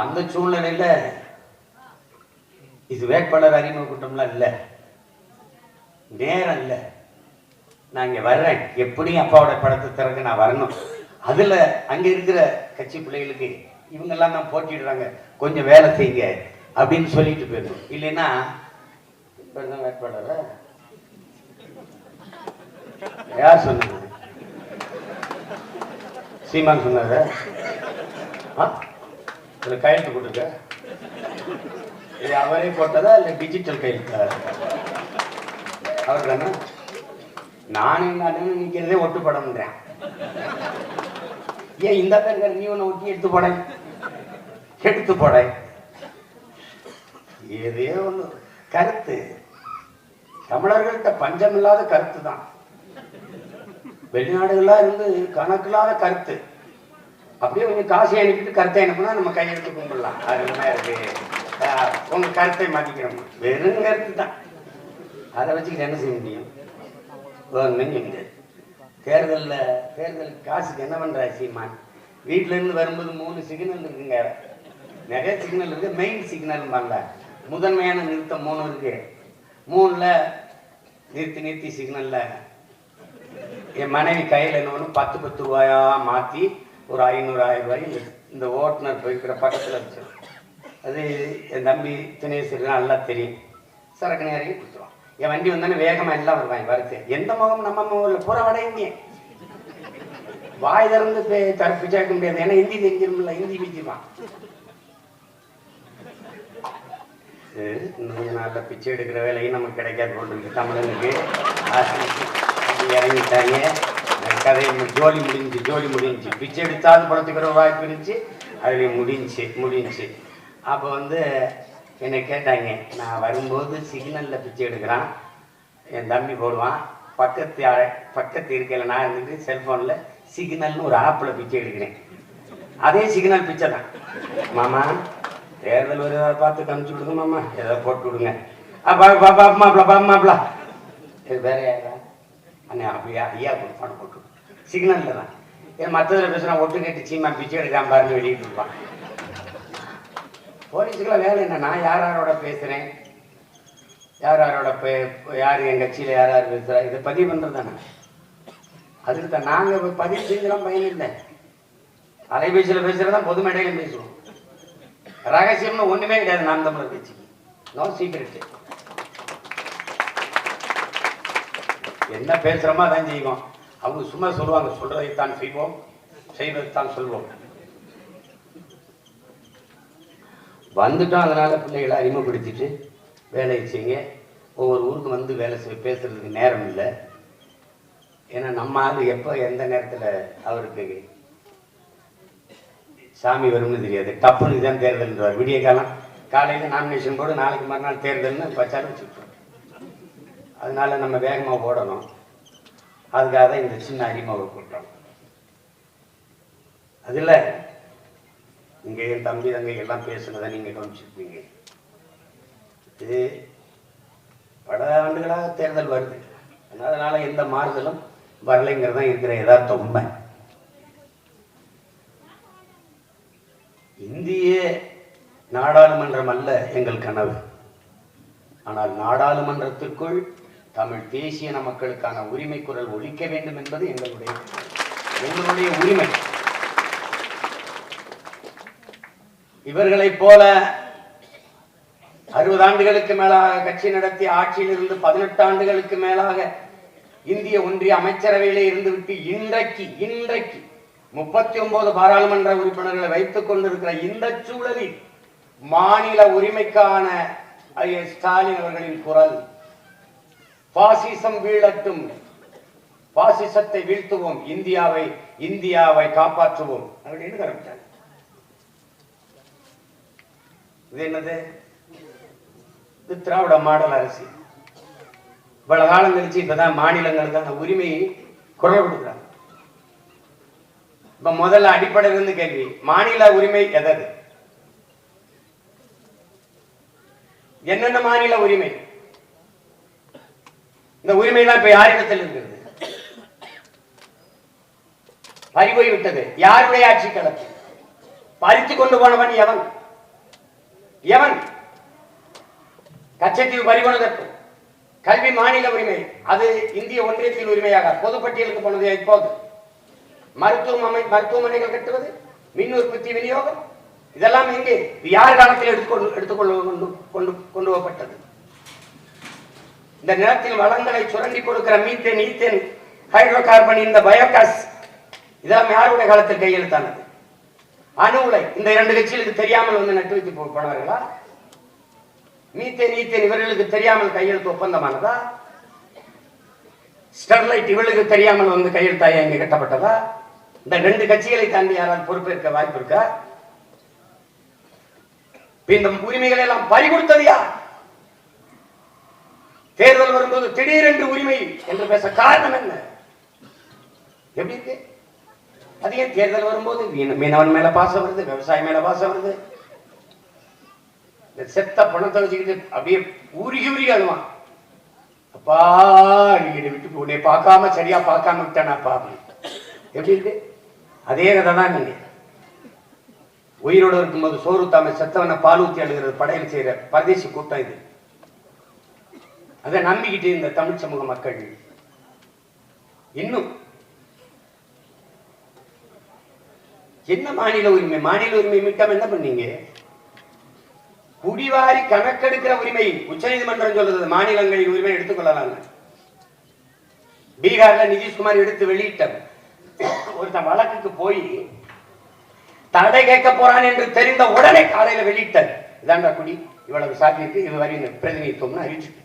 அந்த சூழ்நிலையில இது வேட்பாளர் அறிமுக கூட்டம்லாம் இல்லை. நேரம் இல்லை. நான் இங்க வர்றேன். எப்படியும் அப்பாவோட படத்தை திறக்க நான் வரணும். அதுல அங்க இருக்கிற கட்சி பிள்ளைகளுக்கு இவங்கெல்லாம் தான் போட்டிடுறாங்க கொஞ்சம் வேலை செய்யுங்க அப்படின்னு சொல்லிட்டு போயிடும் இல்லைன்னா இவர் யார் சொன்னது சீமான் சொன்னார்? ஆ? இதில் கையெழுத்து கொடுங்க. இது அவரே போட்டதா இல்லை டிஜிட்டல் கையெழுத்தா அவர் தானே நானே நானே நிற்கிறதே ஒட்டு படம்ன்றேன் ஏன் இந்த பேர் நீ ஒன்று ஒட்டி எடுத்து போட. எடுத்து போட. ஏதே ஒன்று கருத்து. தமிழர்கள்ட்ட பஞ்சம் இல்லாத கருத்து தான் வெளிநாடுகளாக இருந்து கணக்கில்லாத கருத்து. அப்படியே கொஞ்சம் காசை அனுப்பிட்டு கருத்தை அனுப்புனா நம்ம கையெழுத்து கும்பிடலாம். அது என்ன இருக்கு. உங்க கருத்தை மாற்றிக்கிறோம் வெறும் கருத்து தான். அதை வச்சுக்கிட்டு என்ன செய்ய முடியும்? கவர்மெண்ட் இல்லை தேர்தலில் தேர்தல் காசுக்கு என்ன பண்ற சீமான்? வீட்ல இருந்து வரும்போது மூணு சிக்னல் இருக்குங்க. நிறைய சிக்னல் இருக்கு. மெயின் சிக்னல் பண்ணல முதன்மையான நிறுத்தம் மூணு இருக்கு. மூணுல நிறுத்தி நிறுத்தி சிக்னல்ல என் மனைவி கையில் என்ன ஒன்று பத்து பத்து ரூபாயா மாற்றி ஒரு ஐநூறு ஆயிரம் ரூபாய் இந்த- ஓட்டுநர் போய்க்கிற பக்கத்தில் இருந்துச்சு அது என் தம்பி தினேஸ்வரி நல்லா தெரியும். சரக்கு நேரம் கொடுத்துருவான். என் வண்டி வந்தானே வேகமாக எல்லாம் வருவாங்க வருது. எந்த முகம்? நம்ம ஊரில் பூரா வட இந்திய வாய் திறந்து பே- தரப்பு சேர்க்க முடியாது. ஏன்னா ஹிந்தி தெரிஞ்சிருமில்ல ஹிந்தி பிச்சுவான் இன்னும் நாளில் பிச்சை எடுக்கிற வேலையும் நமக்கு கிடைக்காது போட்டுருக்கு தமிழனுக்கு இறங்கிட்டாங்க. கதை ஜோலி முடிஞ்சு ஜோலி முடிஞ்சு. பிச்சை எடுத்தாலும் படத்துக்கிற வாய்ப்பு இருந்துச்சு. அதில் முடிஞ்சு முடிஞ்சு. அப்போ வந்து என்னை கேட்டாங்க நான் வரும்போது சிக்னலில் பிச்சை எடுக்கிறான். என் தம்பி போடுவான். பக்கத்து பக்கத்து இருக்கையில் நான் இருந்துட்டு செல்ஃபோனில் சிக்னல்னு ஒரு ஆப்பில் பிச்சை எடுக்கிறேன். அதே சிக்னல் பிச்சை தான். மாமா தேர்தல் வருவதை பார்த்து கமிச்சு விடுங்க மாமா. ஏதோ போட்டு விடுங்க அப்பா பாப்பா மாப்பிள பா மாப்பிள. இது வேற யாரா? அண்ணே அப்படியா? ஐயா கொடுப்பான்னு போட்டு சிக்னலில் தான். ஏன் மற்றதில் பேசுனா ஒட்டு கேட்டு சீமா பிச்சை எடுக்காம பாருன்னு வெளியிட்டு இருப்பான். போலீஸுக்கெல்லாம் வேலை என்ன? நான் யார் யாரோட பேசுகிறேன் யார் யாரோட பே யார் என் கட்சியில் யார் யார் பேசுகிறா இதை பதிவு பண்ணுறது தானே? அதுக்கு தான். நாங்கள் பதிவு செஞ்செல்லாம் பயன் இல்லை. அலைபேசியில் பேசுறது தான் பொது மேடையிலும் பேசுவோம். ரகசியம்னு ஒன்றுமே கிடையாது நாம் தமிழர் கட்சிக்கு. நோ சீக்கிரட் என்ன பேசுகிறோமோ அதான் செய்வோம். அவங்க சும்மா சொல்லுவாங்க சொல்றதைத்தான் செய்வோம் செய்வதைத்தான் சொல்வோம். வந்துட்டோம் அதனால பிள்ளைகளை அறிமுகப்படுத்திட்டு வேலையை செய்யுங்க. ஒவ்வொரு ஊருக்கு வந்து வேலை செய்ய பேசுறதுக்கு நேரம் இல்லை. ஏன்னா நம்ம ஆள் எப்போ எந்த நேரத்தில் அவருக்கு சாமி வரும்னு தெரியாது. டப்புனு தான் தேர்தல்ன்றார் விடிய காலம் காலையில் நாமினேஷன் போடு நாளைக்கு மறுநாள் தேர்தல்னு பச்சாலும் வச்சுக்கிட்டோம். அதனால நம்ம வேகமாக ஓடணும். அதுக்காக தான் இந்த சின்ன அறிமுக கூட்டம் அதில் இங்கே என் தம்பி தங்கை எல்லாம் பேசுனதை நீங்கள் கவனிச்சிருப்பீங்க. இது பல ஆண்டுகளாக தேர்தல் வருது. அதனால எந்த மாறுதலும் வரலைங்கிறது தான் இருக்கிற யதார்த்த உண்மை. இந்திய நாடாளுமன்றம் அல்ல எங்கள் கனவு. ஆனால் நாடாளுமன்றத்திற்குள் தமிழ் தேசிய மக்களுக்கான உரிமை குரல் ஒழிக்க வேண்டும் என்பது எங்களுடைய எங்களுடைய உரிமை. இவர்களைப் போல அறுபது ஆண்டுகளுக்கு மேலாக கட்சி நடத்தி ஆட்சியில் இருந்து பதினெட்டு ஆண்டுகளுக்கு மேலாக இந்திய ஒன்றிய அமைச்சரவையிலே இருந்துவிட்டு இன்றைக்கு இன்றைக்கு முப்பத்தி ஒன்பது பாராளுமன்ற உறுப்பினர்களை வைத்துக் கொண்டிருக்கிற இந்த சூழலில் மாநில உரிமைக்கான ஸ்டாலின் அவர்களின் குரல் பாசிசம் வீழட்டும். பாசிசத்தை வீழ்த்துவோம். இந்தியாவை இந்தியாவை காப்பாற்றுவோம். அப்படின்னு கரெக்டாங்க இது என்னது? இது திராவிட மாடல் அரசு. இவ்வளவு காலம் கழிச்சு இப்பதான் மாநிலங்களுக்கான உரிமையை குரல் கொடுக்குறாங்க. இப்ப முதல்ல அடிப்படையில இருந்து கேள்வி மாநில உரிமை எதது? என்னென்ன மாநில உரிமை? இந்த உரிமைலாம் இப்ப யாரிடத்தில் இருக்கிறது? பறிபோய் விட்டது யாருடைய ஆட்சி களத்தில்? பறித்து கொண்டு போனவன் எவன்? எவன்? கச்சத்தீவு பறிகொண்டதற்கு கல்வி மாநில உரிமை. அது இந்திய ஒன்றியத்தின் உரிமையாக. பொதுப்பட்டியலுக்கு போனது இப்போது. மருத்துவம் அமை மருத்துவமனைகள் கட்டுவது மின் உற்பத்தி விநியோகம் இதெல்லாம் எங்கே? யார் காலத்தில் எடுத்துக்கொண்டு எடுத்துக்கொள்ள கொண்டு கொண்டு கொண்டு வரப்பட்டது இந்த நிலத்தில் வளங்களை சுரண்டி கொடுக்கிற மீத்தேன் ஈத்தேன் ஹைட்ரோ கார்பன் இந்த பயோகாஸ் இதெல்லாம் யாருடைய காலத்தில் கையெழுத்தானது? அணு உலை. இந்த இரண்டு கட்சிகளுக்கு தெரியாமல் வந்து நட்டு வைத்து போனவர்களா மீத்தேன் ஈத்தேன் இவர்களுக்கு தெரியாமல் கையெழுத்து ஒப்பந்தமானதா? ஸ்டெர்லைட் இவளுக்கு தெரியாமல் வந்து கையெழுத்தாயா இங்கே கட்டப்பட்டதா? இந்த ரெண்டு கட்சிகளை தாண்டி யாராவது பொறுப்பேற்க வாய்ப்பு இருக்கா? இந்த உரிமைகளை எல்லாம் பறி யார்? வரும்போது திடீரென்று உரிமை என்று பேச காரணம் என்ன? எப்படி இருக்கு? அது ஏன் தேர்தல் வரும்போது மீனவன் மேல பாசம் வருது விவசாயி மேல பாசம் வருது. இந்த செத்த பணத்தை வச்சுக்கிட்டு அப்படியே உருகி உருகி அழுவான். அப்பா நீங்க விட்டு உன்னை பார்க்காம சரியா பார்க்காம விட்டானாப்பா அப்படின்னு. எப்படி இருக்கு? அதே கதை தான் நீங்க உயிரோடு இருக்கும்போது சோறு தாம செத்தவனை பால் ஊற்றி அழுகிறது படையல் செய்யற பரதேசி கூட்டம் இது. அதை நம்பிக்கிட்டு இந்த தமிழ் சமூக மக்கள் இன்னும் என்ன மாநில உரிமை? மாநில உரிமை மீட்டம் என்ன பண்ணீங்க? குடிவாரி கணக்கெடுக்கிற உரிமை உச்சநீதிமன்றம் சொல்றது மாநிலங்களின் உரிமை எடுத்துக்கொள்ளலாம் பீகார்ல நிதிஷ்குமார் எடுத்து வெளியிட்டார். ஒருத்தன் வழக்குக்கு போய் தடை கேட்க போறான் என்று தெரிந்த உடனே காலையில வெளியிட்டார். இதாண்டா குடி? இவ்வளவு சாத்தியத்துக்கு இது வரை பிரதிநிதித்துவம்னு அறிவிச்சுட்டு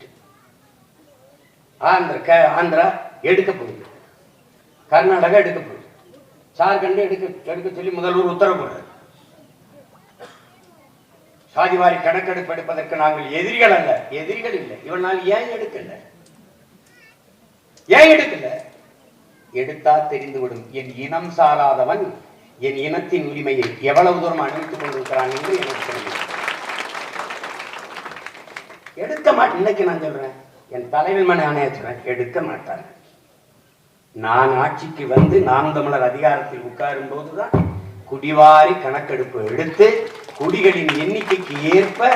ஆந்திர க- ஆந்திரா எடுக்க போகுது. கர்நாடகா எடுக்க போகுது. ஜார்க்கண்ட் எடுக்க எடுக்க சொல்லி முதல்வர் உத்தரவு போடுறார். சாதிவாரி கணக்கெடுப்பு எடுப்பதற்கு நாங்கள் எதிரிகள் அல்ல. எதிரிகள் இல்லை. இவனால் ஏன் எடுக்கல? ஏன் எடுக்கல? எடுத்தா தெரிந்துவிடும். என் இனம் சாராதவன் என் இனத்தின் உரிமையை எவ்வளவு தூரம் அணிவித்துக் கொண்டிருக்கிறான் என்று எனக்கு தெரியும். எடுக்க மாட்டேன். இன்னைக்கு நான் சொல்றேன். என் தலைவன் மன ஆணைய எடுக்க மாட்டாங்க நான் ஆட்சிக்கு வந்து நாம் தமிழர் அதிகாரத்தில் உட்காரும் போதுதான் குடிவாரி கணக்கெடுப்பு எடுத்து குடிகளின் எண்ணிக்கைக்கு ஏற்ப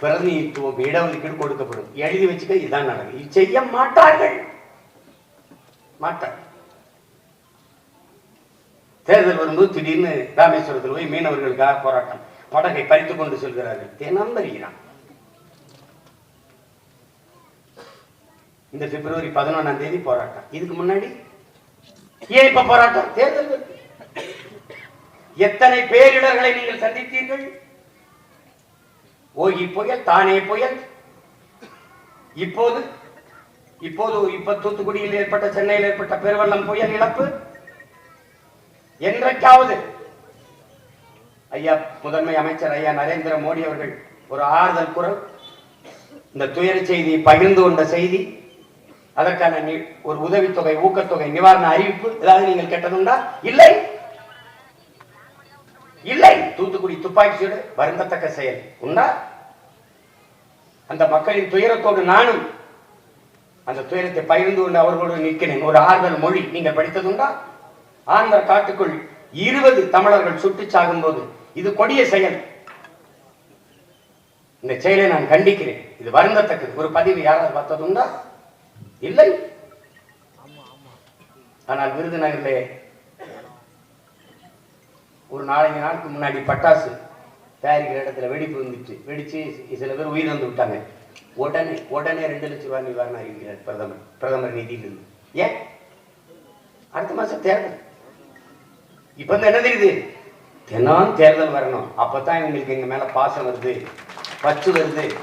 பிரதிநிதித்துவம் இடஒதுக்கீடு கொடுக்கப்படும். எழுதி வச்சுக்க இதான் நடக்கும் இது செய்ய மாட்டார்கள். மாட்டார்கள் தேர்தல் வரும்போது திடீர்னு ராமேஸ்வரத்தில் போய் மீனவர்களுக்காக போராட்டம். படகை பறித்துக் கொண்டு செல்கிறார்கள். தினம் வருகிறான். இந்த பிப்ரவரி பதினொன்றாம் தேதி போராட்டம். இதுக்கு முன்னாடி ஏன் இப்ப போராட்டம்? தேர்தல் எத்தனை பேரிடர்களை நீங்கள் சந்தித்தீர்கள்? ஓகி புயல் தானே புயல். இப்போது இப்போது இப்ப தூத்துக்குடியில் ஏற்பட்ட சென்னையில் ஏற்பட்ட பெருவெள்ளம் புயல் இழப்பு. என்றைக்காவது ஐயா முதன்மை அமைச்சர் ஐயா நரேந்திர மோடி அவர்கள் ஒரு ஆறுதல் குரல். இந்த துயர செய்தியை பகிர்ந்து கொண்ட செய்தி அதற்கான ஒரு உதவித்தொகை ஊக்கத்தொகை நிவாரண அறிவிப்பு ஏதாவது நீங்கள் கேட்டதுண்டா? இல்லை. இல்லை. தூத்துக்குடி துப்பாக்கி சூடு வருந்தத்தக்க செயல். உண்டா? அந்த மக்களின் துயரத்தோடு நானும் அந்த துயரத்தை பகிர்ந்து கொண்டு அவர்களோடு நிற்கிறேன். ஒரு ஆறுதல் மொழி. நீங்கள் படித்ததுண்டா? ஆந்திர காட்டுக்குள் இருபது தமிழர்கள் சுட்டு சாகும்போது இது கொடிய செயல். இந்த செயலை நான் கண்டிக்கிறேன். இது வருந்தத்தக்கது. ஒரு பதிவு யாராவது பார்த்ததுண்டா? இல்லை. ஆனால் விருதுநகரிலே ஒரு நாலஞ்சு நாளுக்கு முன்னாடி பட்டாசு தயாரிக்கிற இடத்துல வெடிப்பு வந்துச்சு. வெடிச்சு சில பேர் உயிரிழந்து விட்டாங்க. உடனே உடனே ரெண்டு லட்சம் ரூபாய் நிவாரணம் அறிவிக்கிறார் பிரதமர். பிரதமர் நிதியிலிருந்து. ஏன்? அடுத்த மாசம் தேர்தல். இப்ப வந்து என்ன தெரியுது? தினம் தேர்தல் வரணும். அப்பதான் இவங்களுக்கு எங்க மேல பாசம் வருது. பற்று வருது.